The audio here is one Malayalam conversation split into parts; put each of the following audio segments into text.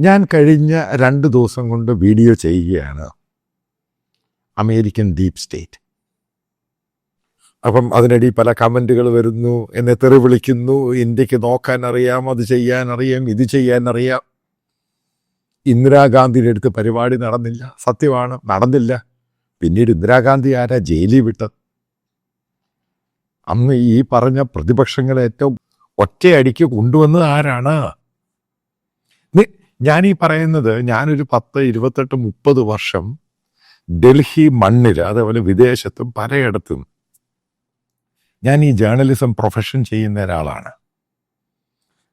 ഞാൻ കഴിഞ്ഞ രണ്ട് ദിവസം കൊണ്ട് വീഡിയോ ചെയ്യുകയാണ്. American deep state. അപ്പം അതിനിടയിൽ പല കമന്റുകൾ വരുന്നു. എന്നെ തെറി വിളിക്കുന്നു. ഇന്ത്യയ്ക്ക് നോക്കാൻ അറിയാം അത് ചെയ്യാൻ അറിയാം ഇത് ചെയ്യാൻ അറിയാം ഇന്ദിരാഗാന്ധിയുടെ അടുത്ത് പരിപാടി നടന്നില്ല. സത്യമാണ് നടന്നില്ല. പിന്നീട് ഇന്ദിരാഗാന്ധി ആരാ ജയിലിൽ വിട്ടത്? അന്ന് ഈ പറഞ്ഞ പ്രതിപക്ഷങ്ങളെ ഏറ്റവും ഒറ്റയടിക്ക് കൊണ്ടുവന്നത് ആരാണ്? ഞാൻ ഈ പറയുന്നത് ഞാനൊരു പത്ത് ഇരുപത്തെട്ട് മുപ്പത് വർഷം ഡൽഹി മണ്ണിൽ അതേപോലെ വിദേശത്തും പലയിടത്തും ഞാൻ ഈ ജേർണലിസം പ്രൊഫഷൻ ചെയ്യുന്ന ഒരാളാണ്.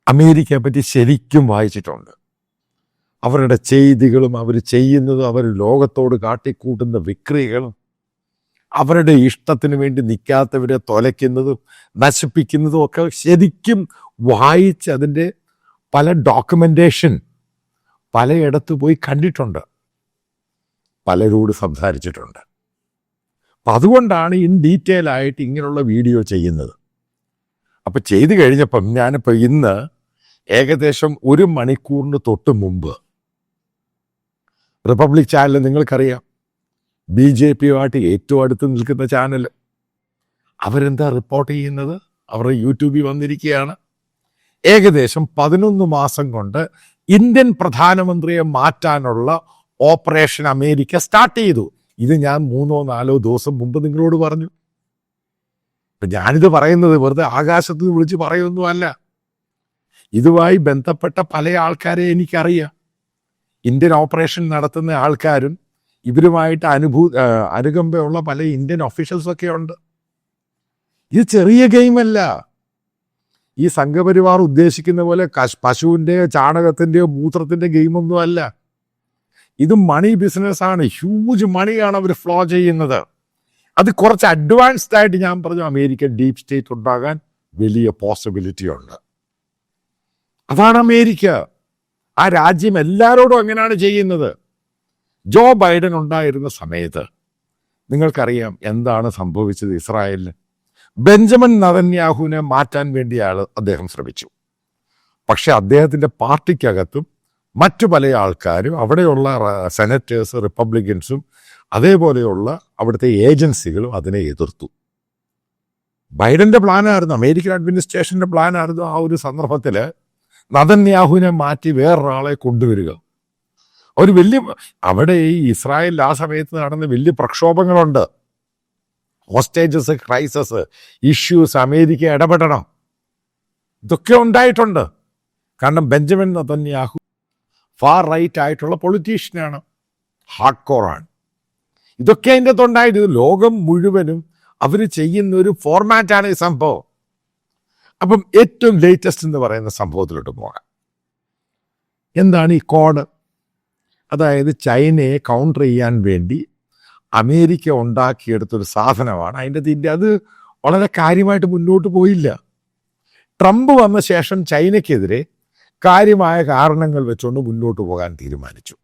അമേരിക്കയെ പറ്റി ശരിക്കും വായിച്ചിട്ടുണ്ട്. അവരുടെ ചെയ്തികളും അവർ ചെയ്യുന്നതും അവർ ലോകത്തോട് കാട്ടിക്കൂട്ടുന്ന വിക്രികളും അവരുടെ ഇഷ്ടത്തിന് വേണ്ടി നിൽക്കാത്തവരെ തൊലയ്ക്കുന്നതും നശിപ്പിക്കുന്നതും ഒക്കെ ശരിക്കും വായിച്ച് അതിന്റെ പല ഡോക്യുമെന്റേഷൻ പലയിടത്ത് പോയി കണ്ടിട്ടുണ്ട്. പലരോട് സംസാരിച്ചിട്ടുണ്ട്. അപ്പം അതുകൊണ്ടാണ് ഇൻ ഡീറ്റെയിൽ ആയിട്ട് ഇങ്ങനെയുള്ള വീഡിയോ ചെയ്യുന്നത്. അപ്പം ചെയ്തു കഴിഞ്ഞപ്പം ഞാനിപ്പോൾ ഇന്ന് ഏകദേശം ഒരു മണിക്കൂറിന് തൊട്ട് മുമ്പ് റിപ്പബ്ലിക് ചാനൽ നിങ്ങൾക്കറിയാം. ബി ജെ പിയുമായിട്ട് ഏറ്റവും അടുത്ത് നിൽക്കുന്ന ചാനൽ. അവരെന്താ റിപ്പോർട്ട് ചെയ്യുന്നത്? അവരുടെ യൂട്യൂബിൽ വന്നിരിക്കുകയാണ്. ഏകദേശം പതിനൊന്ന് മാസം കൊണ്ട് ഇന്ത്യൻ പ്രധാനമന്ത്രിയെ മാറ്റാനുള്ള ഓപ്പറേഷൻ അമേരിക്ക സ്റ്റാർട്ട് ചെയ്തു. ഇത് ഞാൻ മൂന്നോ നാലോ ദിവസം മുമ്പ് നിങ്ങളോട് പറഞ്ഞു. ഇപ്പൊ ഞാനിത് പറയുന്നത് വെറുതെ ആകാശത്ത് വിളിച്ച് പറയൊന്നുമല്ല ഇതുമായി ബന്ധപ്പെട്ട പല ആൾക്കാരെ എനിക്കറിയാം. ഇന്ത്യൻ ഓപ്പറേഷൻ നടത്തുന്ന ആൾക്കാരും ഇവരുമായിട്ട് അനുഭൂ അനുകമ്പയുള്ള പല ഇന്ത്യൻ ഒഫീഷ്യൽസൊക്കെ ഉണ്ട്. ഇത് ചെറിയ ഗെയിമല്ല. ഈ സംഘപരിവാർ ഉദ്ദേശിക്കുന്ന പോലെ കശ് പശുവിന്റെയോ ചാണകത്തിന്റെയോ മൂത്രത്തിന്റെ ഗെയിമൊന്നും അല്ല. ഇത് മണി ബിസിനസ് ആണ്. ഹ്യൂജ് മണിയാണ് അവർ ഫ്ലോ ചെയ്യുന്നത്. അത് കുറച്ച് അഡ്വാൻസ്ഡ് ആയിട്ട് ഞാൻ പറഞ്ഞു അമേരിക്കൻ ഡീപ് സ്റ്റേറ്റ് ഉണ്ടാകാൻ വലിയ പോസിബിലിറ്റി ഉണ്ട്. അതാണ് അമേരിക്ക. ആ രാജ്യം എല്ലാവരോടും അങ്ങനെയാണ് ചെയ്യുന്നത്. ജോ ബൈഡൻ ഉണ്ടായിരുന്ന സമയത്ത് നിങ്ങൾക്കറിയാം എന്താണ് സംഭവിച്ചത് ഇസ്രായേലിന്? ബെഞ്ചമിൻ നതന്യാഹുവിനെ മാറ്റാൻ വേണ്ടിയാണ് അദ്ദേഹം ശ്രമിച്ചു. പക്ഷെ അദ്ദേഹത്തിന്റെ പാർട്ടിക്കകത്തും മറ്റു പല ആൾക്കാരും അവിടെയുള്ള സെനറ്റേഴ്സ് റിപ്പബ്ലിക്കൻസും അതേപോലെയുള്ള അവിടുത്തെ ഏജൻസികളും അതിനെ എതിർത്തു. ബൈഡന്റെ പ്ലാനായിരുന്നു അമേരിക്കൻ അഡ്മിനിസ്ട്രേഷന്റെ പ്ലാനായിരുന്നു ആ ഒരു സന്ദർഭത്തിൽ നതന്യാഹുവിനെ മാറ്റി വേറൊരാളെ കൊണ്ടുവരിക. ഒരു വലിയ അവിടെ ഈ ഇസ്രായേലിൽ ആ സമയത്ത് നടന്ന വലിയ പ്രക്ഷോഭങ്ങളുണ്ട്. ഹോസ്റ്റേജസ് ക്രൈസസ് ഇഷ്യൂസ് അമേരിക്ക ഇടപെടണം. ഇതൊക്കെ ഉണ്ടായിട്ടുണ്ട്. കാരണം ബെഞ്ചമിൻ നതന്യാഹു ഫാർ റൈറ്റ് ആയിട്ടുള്ള പൊളിറ്റീഷ്യനാണ് ഹാർഡ് കോറാണ് ഇതൊക്കെ അതിന്റെ അകത്തുണ്ടായത് ഇത് ലോകം മുഴുവനും അവർ ചെയ്യുന്ന ഒരു ഫോർമാറ്റാണ് ഈ സംഭവം. അപ്പം ഏറ്റവും ലേറ്റസ്റ്റ് എന്ന് പറയുന്ന സംഭവത്തിലോട്ട് പോകാം. എന്താണ് ഈ കോഡ്? അതായത് ചൈനയെ കൗണ്ടർ ചെയ്യാൻ വേണ്ടി അമേരിക്ക ഉണ്ടാക്കിയെടുത്തൊരു സാധനമാണ്. അതിന്റെ തിന്റെ അത് വളരെ കാര്യമായിട്ട് മുന്നോട്ട് പോയില്ല. ട്രംപ് വന്ന ശേഷം ചൈനയ്ക്കെതിരെ കാര്യമായ കാരണങ്ങൾ വെച്ചുകൊണ്ട് മുന്നോട്ട് പോകാൻ തീരുമാനിച്ചു.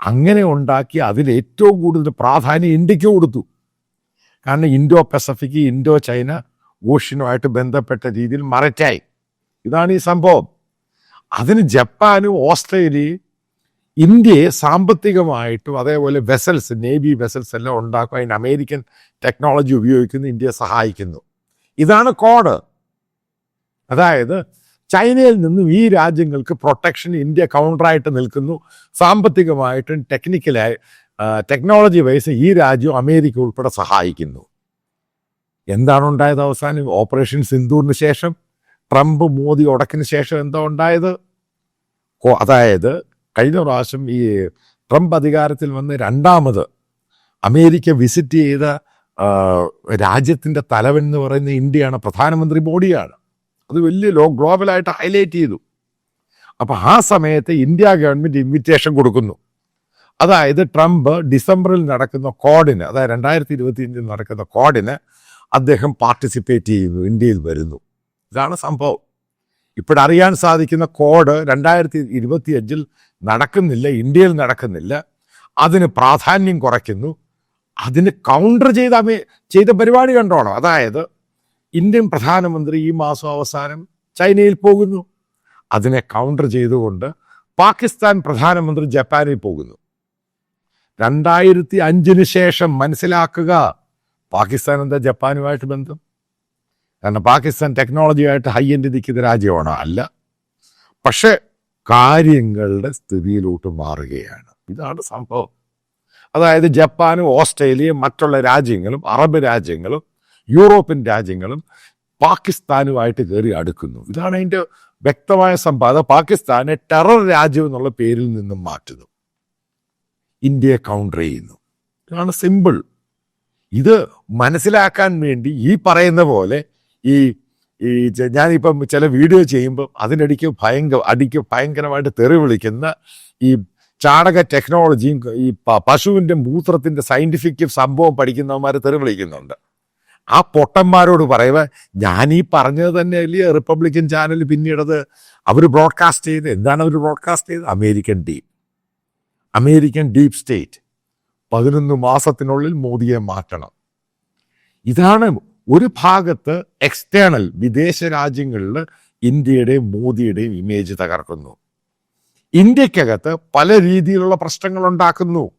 അങ്ങനെ ഉണ്ടാക്കി അതിൽ ഏറ്റവും കൂടുതൽ പ്രാധാന്യം ഇന്ത്യയ്ക്ക് കൊടുത്തു. കാരണം ഇൻഡോ പസഫിക് ഇൻഡോ ചൈന ഓഷ്യനുമായിട്ട് ബന്ധപ്പെട്ട രീതിയിൽ മററ്റായി ഇതാണ് ഈ സംഭവം. അതിന് ജപ്പാനും ഓസ്ട്രേലിയയും ഇന്ത്യയെ സാമ്പത്തികമായിട്ടും അതേപോലെ വെസൽസ് നേവി വെസൽസ് എല്ലാം ഉണ്ടാക്കും അതിന് അമേരിക്കൻ ടെക്നോളജി ഉപയോഗിക്കുന്നു ഇന്ത്യയെ സഹായിക്കുന്നു. ഇതാണ് കോഡ്. അതായത് ചൈനയിൽ നിന്നും ഈ രാജ്യങ്ങൾക്ക് പ്രൊട്ടക്ഷൻ ഇന്ത്യ കൗണ്ടറായിട്ട് നിൽക്കുന്നു. സാമ്പത്തികമായിട്ടും ടെക്നിക്കലായി ടെക്നോളജി വൈസ് ഈ രാജ്യം അമേരിക്ക ഉൾപ്പെടെ സഹായിക്കുന്നു. എന്താണ് ഉണ്ടായത് അവസാനം? ഓപ്പറേഷൻ സിന്ധൂറിന് ശേഷം ട്രംപ് മോദി ഉടക്കിന് ശേഷം എന്താ ഉണ്ടായത്? അതായത് കഴിഞ്ഞ പ്രാവശ്യം ഈ ട്രംപ് അധികാരത്തിൽ വന്ന് രണ്ടാമത് അമേരിക്ക വിസിറ്റ് ചെയ്ത രാജ്യത്തിന്റെ തലവൻ എന്ന് പറയുന്ന ഇന്ത്യയാണ് പ്രധാനമന്ത്രി മോഡിയാണ്. അത് വലിയ ലോ ഗ്ലോബലായിട്ട് ഹൈലൈറ്റ് ചെയ്തു. അപ്പോൾ ആ സമയത്ത് ഇന്ത്യ ഗവൺമെന്റ് ഇൻവിറ്റേഷൻ കൊടുക്കുന്നു. അതായത് ട്രംപ് ഡിസംബറിൽ നടക്കുന്ന കോഡിന് അതായത് രണ്ടായിരത്തി ഇരുപത്തി അഞ്ചിൽ നടക്കുന്ന കോഡിന് അദ്ദേഹം പാർട്ടിസിപ്പേറ്റ് ചെയ്യുന്നു ഇന്ത്യയിൽ വരുന്നു. ഇതാണ് സംഭവം. ഇപ്പോഴറിയാൻ സാധിക്കുന്ന കോഡ് രണ്ടായിരത്തി ഇരുപത്തി അഞ്ചിൽ നടക്കുന്നില്ല ഇന്ത്യയിൽ നടക്കുന്നില്ല അതിന് പ്രാധാന്യം കുറയ്ക്കുന്നു അതിന് കൗണ്ടർ ചെയ്ത ചെയ്ത പരിപാടി കണ്ടോണം. അതായത് ഇന്ത്യൻ പ്രധാനമന്ത്രി ഈ മാസം അവസാനം ചൈനയിൽ പോകുന്നു. അതിനെ കൗണ്ടർ ചെയ്തുകൊണ്ട് പാകിസ്ഥാൻ പ്രധാനമന്ത്രി ജപ്പാനിൽ പോകുന്നു. രണ്ടായിരത്തി അഞ്ചിന് ശേഷം മനസ്സിലാക്കുക പാകിസ്ഥാൻ എന്താ ജപ്പാനുമായിട്ട് ബന്ധം? കാരണം പാകിസ്ഥാൻ ടെക്നോളജിയായിട്ട് ഹൈ എൻഡ് നിൽക്കുന്ന രാജ്യമാണോ അല്ല. പക്ഷെ കാര്യങ്ങളുടെ സ്ഥിതിയിലോട്ട് മാറുകയാണ്. ഇതാണ് സംഭവം. അതായത് ജപ്പാനും ഓസ്ട്രേലിയയും മറ്റുള്ള രാജ്യങ്ങളും അറബ് രാജ്യങ്ങളും യൂറോപ്യൻ രാജ്യങ്ങളും പാകിസ്ഥാനുമായിട്ട് കയറി അടുക്കുന്നു. ഇതാണ് അതിന്റെ വ്യക്തമായ സംഭവം. അത് പാകിസ്ഥാനെ ടെറർ രാജ്യം എന്നുള്ള പേരിൽ നിന്നും മാറ്റുന്നു. ഇന്ത്യയെ കൗണ്ടർ ചെയ്യുന്നു. ഇതാണ് സിമ്പിൾ ഇത് മനസ്സിലാക്കാൻ വേണ്ടി ഈ പറയുന്ന പോലെ ഈ ഈ ഞാനിപ്പം ചില വീഡിയോ ചെയ്യുമ്പം അതിനിടയ്ക്ക് ഭയങ്കര അടിക്ക് ഭയങ്കരമായിട്ട് തെറി വിളിക്കുന്ന ഈ ചാണക ടെക്നോളജിയും ഈ പ- മൂത്രത്തിന്റെ സയന്റിഫിക് സംഭവം പഠിക്കുന്നവന്മാർ തെറി വിളിക്കുന്നുണ്ട്. ആ പൊട്ടന്മാരോട് പറയുക ഞാൻ ഈ പറഞ്ഞത് തന്നെ അല്ലേ റിപ്പബ്ലിക്കൻ ചാനൽ പിന്നീടത് അവർ ബ്രോഡ്കാസ്റ്റ് ചെയ്ത് എന്താണ് അവർ ബ്രോഡ്കാസ്റ്റ് ചെയ്തത്? American deep American deep state പതിനൊന്ന് മാസത്തിനുള്ളിൽ മോദിയെ മാറ്റണം. ഇതാണ് ഒരു ഭാഗത്ത് എക്സ്റ്റേണൽ വിദേശ രാജ്യങ്ങളിൽ ഇന്ത്യയുടെയും മോദിയുടെയും ഇമേജ് തകർക്കുന്നു. ഇന്ത്യക്കകത്ത് പല രീതിയിലുള്ള പ്രശ്നങ്ങൾ ഉണ്ടാക്കുന്നു.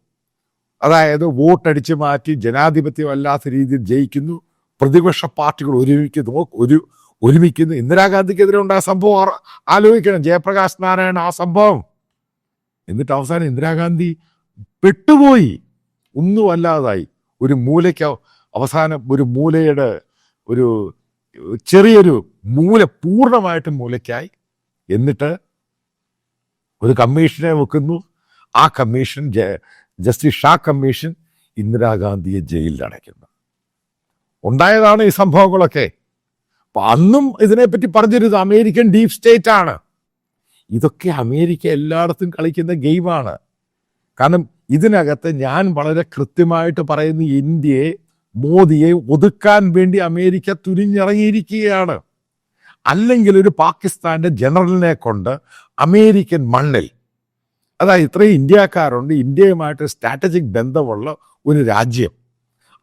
അതായത് വോട്ടടിച്ചു മാറ്റി ജനാധിപത്യം ജനാധിപത്യമല്ലാത്ത രീതിയിൽ ജയിക്കുന്നു. പ്രതിപക്ഷ പാർട്ടികൾ ഒരുമിക്കുന്നു ഒരു ഒരുമിക്കുന്നു. ഇന്ദിരാഗാന്ധിക്കെതിരെ ഉണ്ടായ സംഭവം ആലോചിക്കണം. ജയപ്രകാശ് നാരായണ ആ സംഭവം. എന്നിട്ട് അവസാനം ഇന്ദിരാഗാന്ധി പെട്ടുപോയി. ഒന്നും അല്ലാതായി ഒരു മൂലയ്ക്ക് അവസാനം ഒരു മൂലയുടെ ഒരു ചെറിയൊരു മൂല പൂർണമായിട്ടും മൂലയ്ക്കായി എന്നിട്ട് ഒരു കമ്മീഷനെ വെക്കുന്നു. ആ കമ്മീഷൻ ജസ്റ്റിസ് ഷാ കമ്മീഷൻ ഇന്ദിരാഗാന്ധിയെ ജയിലിൽ അടയ്ക്കുന്നു. ഉണ്ടായതാണ് ഈ സംഭവങ്ങളൊക്കെ. അപ്പൊ അന്നും ഇതിനെപ്പറ്റി പറഞ്ഞിരുന്നത് അമേരിക്കൻ ഡീപ് സ്റ്റേറ്റ് ആണ്. ഇതൊക്കെ അമേരിക്ക എല്ലായിടത്തും കളിക്കുന്ന ഗെയിമാണ്. കാരണം ഇതിനകത്ത് ഞാൻ വളരെ കൃത്യമായിട്ട് പറയുന്ന ഇന്ത്യയെ മോദിയെ ഒതുക്കാൻ വേണ്ടി അമേരിക്ക തുനിഞ്ഞിറങ്ങിയിരിക്കുകയാണ്. അല്ലെങ്കിൽ ഒരു പാകിസ്ഥാന്റെ ജനറലിനെ കൊണ്ട് അമേരിക്കൻ മണ്ണിൽ അതായത് ഇത്രയും ഇന്ത്യക്കാരുണ്ട് ഇന്ത്യയുമായിട്ട് സ്ട്രാറ്റജിക് ബന്ധമുള്ള ഒരു രാജ്യം.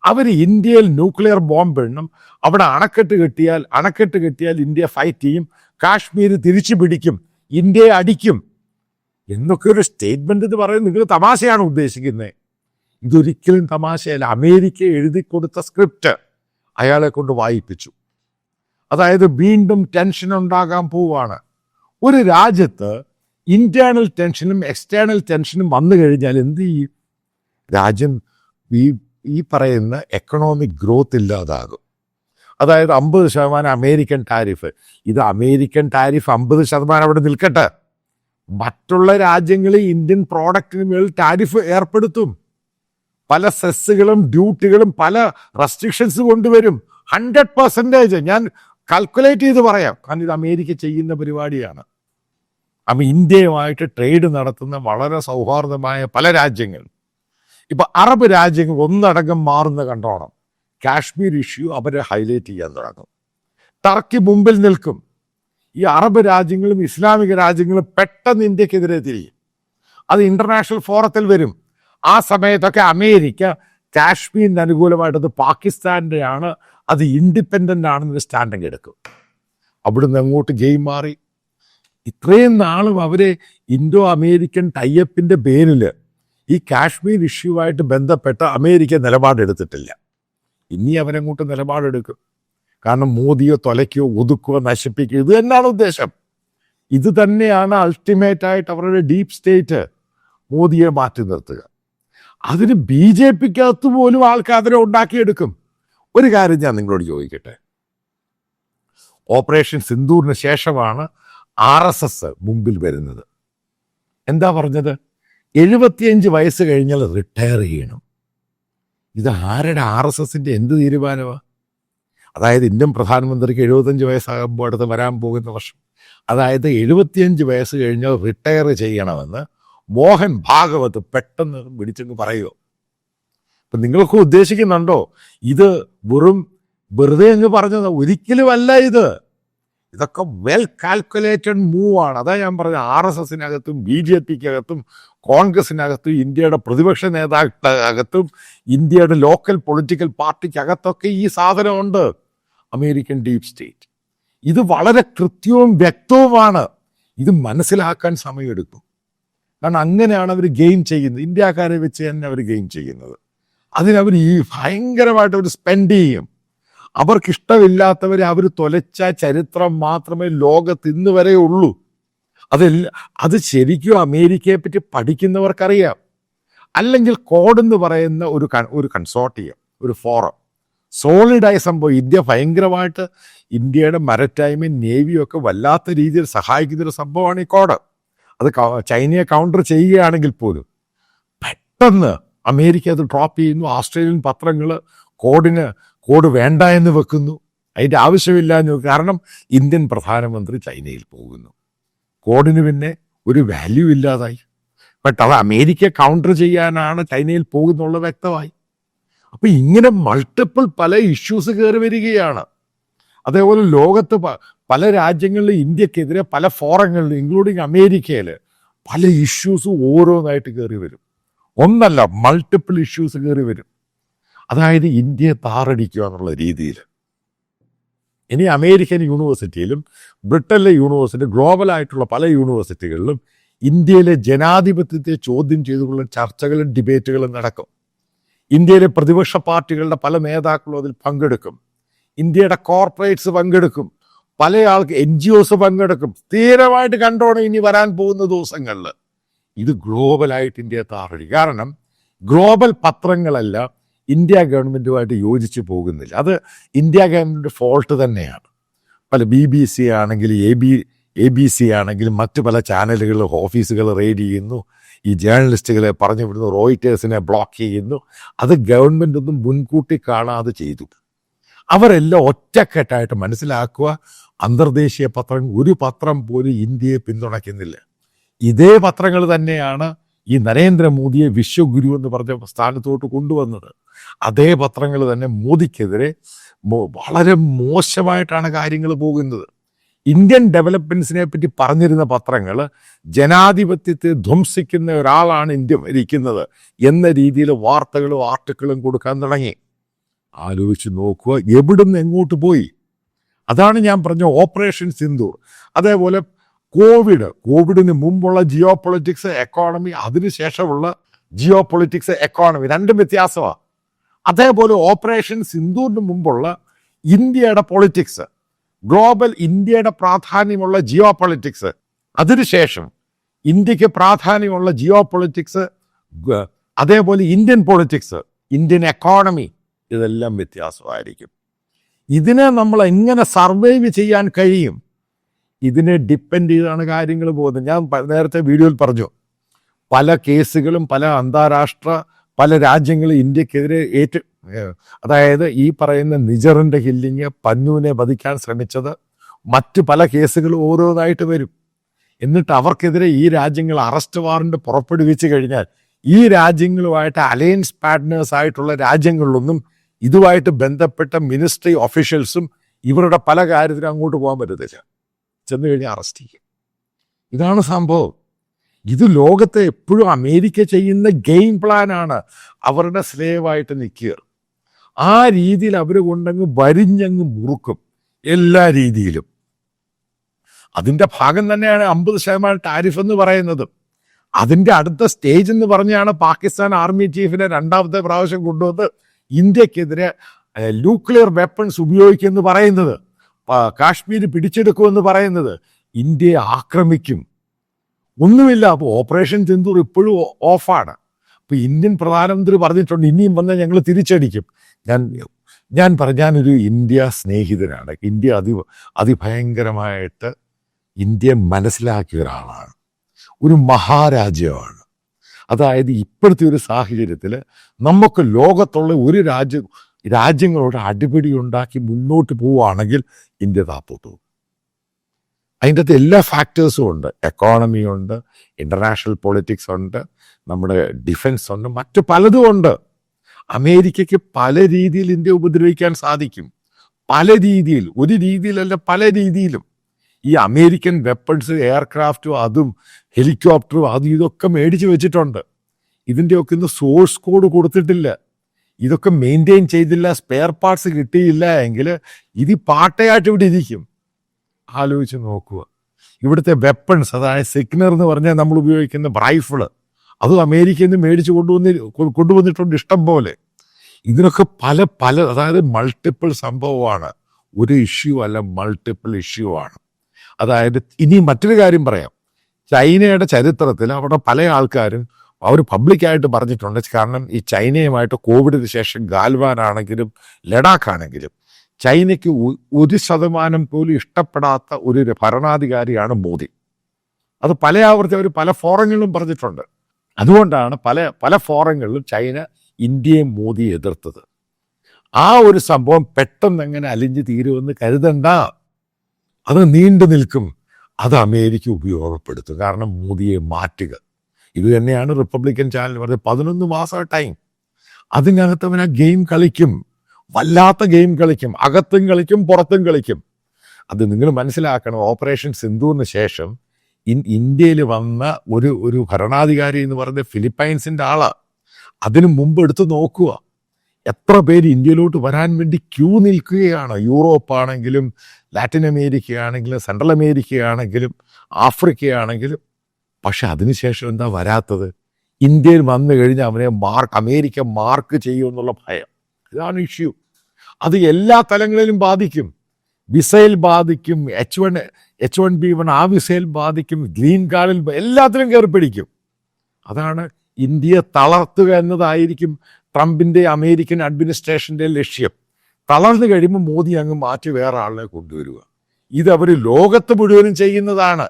അവർ ഇന്ത്യയിൽ ന്യൂക്ലിയർ ബോംബ് ഇടണം അവിടെ അണക്കെട്ട് കെട്ടിയാൽ അണക്കെട്ട് കെട്ടിയാൽ ഇന്ത്യ ഫൈറ്റ് ചെയ്യും കാശ്മീർ തിരിച്ചു പിടിക്കും ഇന്ത്യയെ അടിക്കും. എന്നൊക്കെ ഒരു സ്റ്റേറ്റ്മെന്റ് ഇത് പറയുന്നത് നിങ്ങൾ തമാശയാണ് ഉദ്ദേശിക്കുന്നത്. ഇതൊരിക്കലും തമാശയല്ല. അമേരിക്ക എഴുതി കൊടുത്ത സ്ക്രിപ്റ്റ് അയാളെ കൊണ്ട് വായിപ്പിച്ചു. അതായത് വീണ്ടും ടെൻഷൻ ഉണ്ടാകാൻ പോവാണ്. ഒരു രാജ്യത്ത് ഇന്റേണൽ ടെൻഷനും എക്സ്റ്റേണൽ ടെൻഷനും വന്നു കഴിഞ്ഞാൽ എന്ത് ചെയ്യും? രാജ്യം ഈ ഈ പറയുന്ന എക്കണോമിക് ഗ്രോത്ത് ഇല്ലാതാകും. അതായത് അമ്പത് ശതമാനം അമേരിക്കൻ ടാരിഫ് ഇത് അമേരിക്കൻ ടാരിഫ് അമ്പത് ശതമാനം അവിടെ നിൽക്കട്ടെ. മറ്റുള്ള രാജ്യങ്ങളിൽ ഇന്ത്യൻ പ്രോഡക്റ്റിന് മേൽ ടാരിഫ് ഏർപ്പെടുത്തും. പല സെസ്സുകളും ഡ്യൂട്ടികളും പല റെസ്ട്രിക്ഷൻസ് കൊണ്ടുവരും. ഹൺഡ്രഡ് പെർസെന്റേജ് ഞാൻ കാൽക്കുലേറ്റ് ചെയ്ത് പറയാം. കാരണം ഇത് അമേരിക്ക ചെയ്യുന്ന പരിപാടിയാണ്. അപ്പം ഇന്ത്യയുമായിട്ട് ട്രേഡ് നടത്തുന്ന വളരെ സൗഹാർദ്ദമായ പല രാജ്യങ്ങൾ. ഇപ്പം അറബ് രാജ്യങ്ങൾ ഒന്നടങ്കം മാറുന്ന കണ്ടോണം. കാശ്മീർ ഇഷ്യൂ അവരെ ഹൈലൈറ്റ് ചെയ്യാൻ തുടങ്ങും. ടർക്കി മുമ്പിൽ നിൽക്കും. ഈ അറബ് രാജ്യങ്ങളും ഇസ്ലാമിക രാജ്യങ്ങളും പെട്ടെന്ന് ഇന്ത്യക്കെതിരെ തിരിയും. അത് ഇന്റർനാഷണൽ ഫോറത്തിൽ വരും. ആ സമയത്തൊക്കെ അമേരിക്ക കാശ്മീരിന് അനുകൂലമായിട്ടത് പാകിസ്ഥാന്റെ ആണ് അത് ഇൻഡിപെൻഡന്റ് ആണെന്നൊരു സ്റ്റാൻഡിങ് എടുക്കും. അവിടുന്ന് അങ്ങോട്ട് ഗെയിം മാറി. ഇത്രയും നാളും അവരെ ഇൻഡോ അമേരിക്കൻ ടൈപ്പിന്റെ പേരിൽ ഈ കാശ്മീർ ഇഷ്യൂവായിട്ട് ബന്ധപ്പെട്ട അമേരിക്ക നിലപാടെടുത്തിട്ടില്ല. ഇനി അവരങ്ങോട്ട് നിലപാടെടുക്കും. കാരണം മോദിയോ തൊലയ്ക്കോ ഒതുക്കുകയോ നശിപ്പിക്കുക ഇത് തന്നെയാണ് ഉദ്ദേശം. ഇത് തന്നെയാണ് അൾട്ടിമേറ്റായിട്ട് അവരുടെ ഡീപ് സ്റ്റേറ്റ് മോദിയെ മാറ്റി നിർത്തുക. അതിന് ബി ജെ പിക്കകത്ത് പോലും ആൾക്കാർ അതിനെ ഉണ്ടാക്കിയെടുക്കും. ഒരു കാര്യം ഞാൻ നിങ്ങളോട് ചോദിക്കട്ടെ? ഓപ്പറേഷൻ സിന്ദൂറിന് ശേഷമാണ് ആർ എസ് എസ് മുമ്പിൽ വരുന്നത്. എന്താ പറഞ്ഞത്? എഴുപത്തിയഞ്ച് വയസ്സ് കഴിഞ്ഞാൽ റിട്ടയർ ചെയ്യണം. ഇത് ആരുടെ ആർ എസ് എസിന്റെ എന്ത് തീരുമാനമാണ് അതായത് ഇന്ത്യൻ പ്രധാനമന്ത്രിക്ക് എഴുപത്തഞ്ച് വയസ്സാകുമ്പോൾ അടുത്ത് വരാൻ പോകുന്ന വർഷം. അതായത് എഴുപത്തിയഞ്ച് വയസ്സ് കഴിഞ്ഞാൽ റിട്ടയർ ചെയ്യണമെന്ന് മോഹൻ ഭാഗവത് പെട്ടെന്ന് വിളിച്ചങ്ങ് പറയുമോ അപ്പൊ നിങ്ങൾക്ക് ഉദ്ദേശിക്കുന്നുണ്ടോ? ഇത് വെറും വെറുതെ അങ്ങ് പറഞ്ഞത്. ഒരിക്കലും അല്ല ഇത്. ഇതൊക്കെ വെൽ കാൽക്കുലേറ്റഡ് മൂവ് ആണ്. അതാ ഞാൻ പറഞ്ഞത് ആർ എസ് എസിനകത്തും ബി ജെ പിക്കകത്തും കോൺഗ്രസിനകത്തും ഇന്ത്യയുടെ പ്രതിപക്ഷ നേതാക്കളകത്തും ഇന്ത്യയുടെ ലോക്കൽ പൊളിറ്റിക്കൽ പാർട്ടിക്കകത്തൊക്കെ ഈ സാധനമുണ്ട്. അമേരിക്കൻ ഡീപ് സ്റ്റേറ്റ് ഇത് വളരെ കൃത്യവും വ്യക്തവുമാണ്. ഇത് മനസ്സിലാക്കാൻ സമയമെടുക്കും. കാരണം അങ്ങനെയാണ് അവർ ഗെയിം ചെയ്യുന്നത്. ഇന്ത്യക്കാരെ വെച്ച് തന്നെ അവർ ഗെയിം ചെയ്യുന്നത്. അതിനവർ ഈ ഭയങ്കരമായിട്ട് അവർ സ്പെൻഡ് ചെയ്യും. അവർക്കിഷ്ടമില്ലാത്തവരെ അവർ തൊലച്ച ചരിത്രം മാത്രമേ ലോകത്ത് ഇന്ന് വരെ ഉള്ളൂ. അതെല്ല അത് ശരിക്കും അമേരിക്കയെ പറ്റി പഠിക്കുന്നവർക്കറിയാം. അല്ലെങ്കിൽ കോഡ് എന്ന് പറയുന്ന ഒരു ഒരു കൺസോർട്ടിയം ഒരു ഫോറം. സോളിഡായ സംഭവം ഇന്ത്യ ഭയങ്കരമായിട്ട് ഇന്ത്യയുടെ മരറ്റൈമും നേവിയും ഒക്കെ വല്ലാത്ത രീതിയിൽ സഹായിക്കുന്ന ഒരു സംഭവമാണ് ഈ കോഡ്. അത് ചൈനയെ കൗണ്ടർ ചെയ്യുകയാണെങ്കിൽ പോലും പെട്ടെന്ന് അമേരിക്ക അത് ഡ്രോപ്പ് ചെയ്യുന്നു ഓസ്ട്രേലിയൻ പത്രങ്ങൾ കോഡിന് കോഡ് വേണ്ട എന്ന് വെക്കുന്നു. അതിന്റെ ആവശ്യമില്ല എന്ന് കാരണം ഇന്ത്യൻ പ്രധാനമന്ത്രി ചൈനയിൽ പോകുന്നു. കോഡിന് പിന്നെ ഒരു വാല്യൂ ഇല്ലാതായി. ബട്ട് അത് അമേരിക്ക കൗണ്ടർ ചെയ്യാനാണ് ചൈനയിൽ പോകുന്നുള്ള വ്യക്തമായി. അപ്പം ഇങ്ങനെ മൾട്ടിപ്പിൾ പല ഇഷ്യൂസ് കയറി വരികയാണ്. അതേപോലെ ലോകത്ത് പല രാജ്യങ്ങളിലും ഇന്ത്യക്കെതിരെ പല ഫോറങ്ങളിലും ഇൻക്ലൂഡിങ് അമേരിക്കയിൽ പല ഇഷ്യൂസ് ഓരോന്നായിട്ട് കയറി വരും. ഒന്നല്ല മൾട്ടിപ്പിൾ ഇഷ്യൂസ് കയറി വരും. അതായത് ഇന്ത്യയെ താറടിക്കുക എന്നുള്ള രീതിയിൽ ഇനി അമേരിക്കൻ യൂണിവേഴ്സിറ്റിയിലും ബ്രിട്ടനിലെ യൂണിവേഴ്സിറ്റി ഗ്ലോബലായിട്ടുള്ള പല യൂണിവേഴ്സിറ്റികളിലും ഇന്ത്യയിലെ ജനാധിപത്യത്തെ ചോദ്യം ചെയ്തുകൊള്ള ചർച്ചകളും ഡിബേറ്റുകളും നടക്കും. ഇന്ത്യയിലെ പ്രതിപക്ഷ പാർട്ടികളുടെ പല നേതാക്കളും അതിൽ പങ്കെടുക്കും. ഇന്ത്യയുടെ കോർപ്പറേറ്റ്സ് പങ്കെടുക്കും. പല ആൾക്ക് എൻ ജി ഒസ് പങ്കെടുക്കും. സ്ഥിരമായിട്ട് കണ്ടോണം ഇനി വരാൻ പോകുന്ന ദിവസങ്ങളിൽ. ഇത് ഗ്ലോബലായിട്ട് ഇന്ത്യ താറടി കാരണം ഗ്ലോബൽ പത്രങ്ങളല്ല ഇന്ത്യ ഗവൺമെന്റുമായിട്ട് യോജിച്ച് പോകുന്നില്ല. അത് ഇന്ത്യ ഗവൺമെന്റ് ഫോൾട്ട് തന്നെയാണ്. പല ബി ബി സി ആണെങ്കിൽ A B A B C ആണെങ്കിലും മറ്റു പല ചാനലുകൾ ഓഫീസുകൾ റെയ്ഡ് ചെയ്യുന്നു. ഈ ജേർണലിസ്റ്റുകളെ പറഞ്ഞു വിടുന്നു റോയിറ്റേഴ്സിനെ ബ്ലോക്ക് ചെയ്യുന്നു. അത് ഗവൺമെന്റ് ഒന്നും മുൻകൂട്ടി കാണാതെ ചെയ്തു. അവരെല്ലാം ഒറ്റക്കെട്ടായിട്ട് മനസ്സിലാക്കുക. അന്തർദേശീയ പത്രം ഒരു പത്രം പോലും ഇന്ത്യയെ പിന്തുണയ്ക്കുന്നില്ല. ഇതേ പത്രങ്ങൾ തന്നെയാണ് ഈ നരേന്ദ്രമോദിയെ വിശ്വഗുരു എന്ന് പറഞ്ഞ സ്ഥാനത്തോട്ട് കൊണ്ടുവന്നത്. അതേ പത്രങ്ങൾ തന്നെ മോദിക്കെതിരെ വളരെ മോശമായിട്ടാണ് കാര്യങ്ങൾ പോകുന്നത്. ഇന്ത്യൻ ഡെവലപ്മെൻസിനെ പറ്റി പറഞ്ഞിരുന്ന പത്രങ്ങൾ ജനാധിപത്യത്തെ ധ്വംസിക്കുന്ന ഒരാളാണ് ഇന്ത്യ ഭരിക്കുന്നത് എന്ന രീതിയിൽ വാർത്തകളും ആർട്ടിക്കിളും കൊടുക്കാൻ തുടങ്ങി. ആലോചിച്ച് നോക്കുക. എവിടുന്ന് എങ്ങോട്ട് പോയി? അതാണ് ഞാൻ പറഞ്ഞ ഓപ്പറേഷൻ സിന്ദൂർ. അതേപോലെ കോവിഡ് കോവിഡിന് മുമ്പുള്ള ജിയോ പൊളിറ്റിക്സ് എക്കോണമി അതിനുശേഷമുള്ള ജിയോ പൊളിറ്റിക്സ് എക്കോണമി രണ്ടും വ്യത്യാസമാണ് അതേപോലെ ഓപ്പറേഷൻ സിന്ദൂറിന് മുമ്പുള്ള ഇന്ത്യയുടെ പൊളിറ്റിക്സ് ഗ്ലോബൽ ഇന്ത്യയുടെ പ്രാധാന്യമുള്ള ജിയോ പൊളിറ്റിക്സ് അതിനുശേഷം ഇന്ത്യയ്ക്ക് പ്രാധാന്യമുള്ള ജിയോ പൊളിറ്റിക്സ് അതേപോലെ ഇന്ത്യൻ പൊളിറ്റിക്സ് ഇന്ത്യൻ എക്കോണമി ഇതെല്ലാം വ്യത്യാസമായിരിക്കും. ഇതിനെ നമ്മൾ എങ്ങനെ സർവൈവ് ചെയ്യാൻ കഴിയും. ഇതിനെ ഡിപ്പെൻഡ് ചെയ്താണ് കാര്യങ്ങൾ പോകുന്നത്. ഞാൻ നേരത്തെ വീഡിയോയിൽ പറഞ്ഞു. പല കേസുകളും പല അന്താരാഷ്ട്ര പല രാജ്യങ്ങളും ഇന്ത്യക്കെതിരെ ഏറ്റ അതായത് ഈ പറയുന്ന നിജറിന്റെ ഹില്ലിങ് പന്നുവിനെ വധിക്കാൻ ശ്രമിച്ചത് മറ്റു പല കേസുകളും ഓരോന്നായിട്ട് വരും. എന്നിട്ട് അവർക്കെതിരെ ഈ രാജ്യങ്ങൾ അറസ്റ്റ് വാറണ്ട് പുറപ്പെടുവിച്ചു കഴിഞ്ഞാൽ ഈ രാജ്യങ്ങളുമായിട്ട് അലയൻസ് പാർട്ട്നേഴ്സ് ആയിട്ടുള്ള രാജ്യങ്ങളിലൊന്നും ഇതുമായിട്ട് ബന്ധപ്പെട്ട മിനിസ്ട്രി ഓഫീഷ്യൽസും ഇവരുടെ പല കാര്യത്തിനും അങ്ങോട്ട് പോകാൻ പറ്റത്തില്ല. ചെന്ന് കഴിഞ്ഞാൽ അറസ്റ്റ് ചെയ്യും. ഇതാണ് സംഭവം. ഇത് ലോകത്തെ എപ്പോഴും അമേരിക്ക ചെയ്യുന്ന ഗെയിം പ്ലാനാണ് അവരുടെ സ്ലേവായിട്ട് നിൽക്കുക. ആ രീതിയിൽ അവർ കൊണ്ടങ്ങ് വരിഞ്ഞങ്ങ് മുറുക്കും എല്ലാ രീതിയിലും. അതിന്റെ ഭാഗം തന്നെയാണ് അമ്പത് ശതമാനം ടാരിഫ് എന്ന് പറയുന്നത്. അതിന്റെ അടുത്ത സ്റ്റേജ് എന്ന് പറഞ്ഞാണ് പാകിസ്ഥാൻ ആർമി ചീഫിനെ രണ്ടാമത്തെ പ്രാവശ്യം കൊണ്ടുവന്ന് ഇന്ത്യക്കെതിരെ ന്യൂക്ലിയർ വെപ്പൺസ് ഉപയോഗിക്കുമെന്ന് പറയുന്നത് കാശ്മീർ പിടിച്ചെടുക്കുമെന്ന് പറയുന്നത് ഇന്ത്യയെ ആക്രമിക്കും. ഒന്നുമില്ല അപ്പോൾ ഓപ്പറേഷൻ സിന്ദൂർ ഇപ്പോഴും ഓഫാണ്. അപ്പോൾ ഇന്ത്യൻ പ്രധാനമന്ത്രി പറഞ്ഞിട്ടുണ്ട് ഇനിയും വന്നാൽ ഞങ്ങൾ തിരിച്ചടിക്കും. ഞാൻ ഞാൻ പറഞ്ഞ ഞാനൊരു ഇന്ത്യ സ്നേഹിതനാണ്. ഇന്ത്യ അതി അതിഭയങ്കരമായിട്ട് ഇന്ത്യ മനസ്സിലാക്കിയ ഒരാളാണ്. ഒരു മഹാരാജ്യമാണ്. അതായത് ഇപ്പോഴത്തെ ഒരു സാഹചര്യത്തിൽ നമുക്ക് ലോകത്തുള്ള ഒരു രാജ്യ രാജ്യങ്ങളോട് അടിപിടി ഉണ്ടാക്കി മുന്നോട്ട് പോവുകയാണെങ്കിൽ ഇന്ത്യ താപ്പോത്തു അതിന്റെ അകത്ത് എല്ലാ ഫാക്ടേഴ്സും ഉണ്ട്. എക്കോണമി ഉണ്ട് ഇന്റർനാഷണൽ പൊളിറ്റിക്സ് ഉണ്ട് നമ്മുടെ ഡിഫൻസ് ഉണ്ട് മറ്റു പലതും ഉണ്ട്. അമേരിക്കയ്ക്ക് പല രീതിയിൽ ഇന്ത്യ ഉപദ്രവിക്കാൻ സാധിക്കും. പല രീതിയിൽ ഒരു രീതിയിലല്ല പല രീതിയിലും. ഈ അമേരിക്കൻ വെപ്പൺസ് എയർക്രാഫ്റ്റും അതും ഹെലികോപ്റ്ററും അതും ഇതൊക്കെ മേടിച്ച് വെച്ചിട്ടുണ്ട്. ഇതിന്റെയൊക്കെ ഇന്ന് സോഴ്സ് കോഡ് കൊടുത്തിട്ടില്ല. ഇതൊക്കെ മെയിന്റെയിൻ ചെയ്തില്ല സ്പെയർ പാർട്സ് കിട്ടിയില്ല എങ്കിൽ ഇത് പാട്ടയായിട്ട് ഇവിടെ ഇരിക്കും. ആലോചിച്ച് നോക്കുക. ഇവിടുത്തെ വെപ്പൺസ് അതായത് സിഗ്നർ എന്ന് പറഞ്ഞാൽ നമ്മൾ ഉപയോഗിക്കുന്ന റൈഫിൾ അതും അമേരിക്കയിൽ നിന്ന് മേടിച്ച് കൊണ്ടുവന്ന് കൊണ്ടുവന്നിട്ടുണ്ട് ഇഷ്ടം പോലെ. ഇതിനൊക്കെ പല പല അതായത് മൾട്ടിപ്പിൾ സംഭവമാണ്. ഒരു ഇഷ്യൂ അല്ല മൾട്ടിപ്പിൾ ഇഷ്യൂ ആണ്. അതായത് ഇനി മറ്റൊരു കാര്യം പറയാം. ചൈനയുടെ ചരിത്രത്തിൽ അവിടെ പല ആൾക്കാരും അവർ പബ്ലിക്കായിട്ട് പറഞ്ഞിട്ടുണ്ട്. കാരണം ഈ ചൈനയുമായിട്ട് കോവിഡിന് ശേഷം ഗാൽവാൻ ആണെങ്കിലും ലഡാക്ക് ആണെങ്കിലും ചൈനയ്ക്ക് ഒരു ശതമാനം പോലും ഇഷ്ടപ്പെടാത്ത ഒരു ഭരണാധികാരിയാണ് മോദി. അത് പല ആവർത്തി അവർ പല ഫോറങ്ങളിലും പറഞ്ഞിട്ടുണ്ട്. അതുകൊണ്ടാണ് പല പല ഫോറങ്ങളിലും ചൈന ഇന്ത്യയെ മോദി എതിർത്തത്. ആ ഒരു സംഭവം പെട്ടെന്ന് എങ്ങനെ അലിഞ്ഞു തീരുമെന്ന് കരുതണ്ട. അത് നീണ്ടു നിൽക്കും. അത് അമേരിക്ക ഉപയോഗപ്പെടുത്തും. കാരണം മോദിയെ മാറ്റുക. ഇത് തന്നെയാണ് റിപ്പബ്ലിക്കൻ ചാനൽ പറഞ്ഞത് പതിനൊന്ന് മാസം ടൈം അതിനകത്ത് അവൻ ആ ഗെയിം കളിക്കും. വല്ലാത്ത ഗെയിം കളിക്കും. അകത്തും കളിക്കും പുറത്തും കളിക്കും. അത് നിങ്ങൾ മനസ്സിലാക്കണം. ഓപ്പറേഷൻ സിന്ധുവിന് ശേഷം ഇൻ ഇന്ത്യയിൽ വന്ന ഒരു ഒരു ഭരണാധികാരി എന്ന് പറയുന്നത് ഫിലിപ്പൈൻസിന്റെ ആളാണ് അതിനു മുമ്പ് എടുത്തു നോക്കുക. എത്ര പേര് ഇന്ത്യയിലോട്ട് വരാൻ വേണ്ടി ക്യൂ നിൽക്കുകയാണ്? യൂറോപ്പ് ആണെങ്കിലും ലാറ്റിൻ അമേരിക്ക ആണെങ്കിലും സെൻട്രൽ അമേരിക്ക ആണെങ്കിലും ആഫ്രിക്ക ആണെങ്കിലും പക്ഷെ അതിനുശേഷം എന്താ വരാത്തത്? ഇന്ത്യയിൽ വന്നു കഴിഞ്ഞാൽ അവനെ മാർക്ക് അമേരിക്ക മാർക്ക് ചെയ്യുമെന്നുള്ള ഭയം. ഇതാണ് ഇഷ്യൂ. അത് എല്ലാ തലങ്ങളിലും ബാധിക്കും. വിസയിൽ ബാധിക്കും H one H one B one ആ വിസയിൽ ബാധിക്കും ഗ്രീൻ കാർഡിൽ എല്ലാത്തിലും കയറി പിടിക്കും. അതാണ് ഇന്ത്യയെ തളർത്തുക എന്നതായിരിക്കും ട്രംപിന്റെ അമേരിക്കൻ അഡ്മിനിസ്ട്രേഷന്റെ ലക്ഷ്യം. തളർന്നു കഴിയുമ്പോൾ മോദി അങ്ങ് മാറ്റി വേറെ ആളിനെ കൊണ്ടുവരിക. ഇത് അവർ ലോകത്ത് മുഴുവനും ചെയ്യുന്നതാണ്.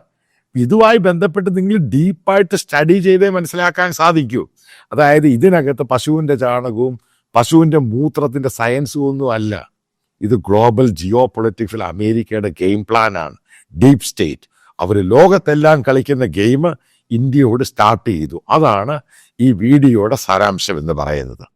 ഇതുമായി ബന്ധപ്പെട്ട് നിങ്ങൾ ഡീപ്പായിട്ട് സ്റ്റഡി ചെയ്തേ മനസ്സിലാക്കാൻ സാധിക്കൂ. അതായത് ഇതിനകത്ത് പശുവിന്റെ ചാണകവും പശുവിന്റെ മൂത്രത്തിന്റെ സയൻസും ഒന്നും അല്ല. ഇത് ഗ്ലോബൽ ജിയോ പൊളിറ്റിക്സിൽ അമേരിക്കയുടെ ഗെയിം പ്ലാനാണ്. Deep state. അവർ ലോകത്തെല്ലാം കളിക്കുന്ന ഗെയിം ഇന്ത്യയോട് സ്റ്റാർട്ട് ചെയ്തു. അതാണ് ഈ വീഡിയോയുടെ സാരാംശം എന്ന് പറയുന്നത്.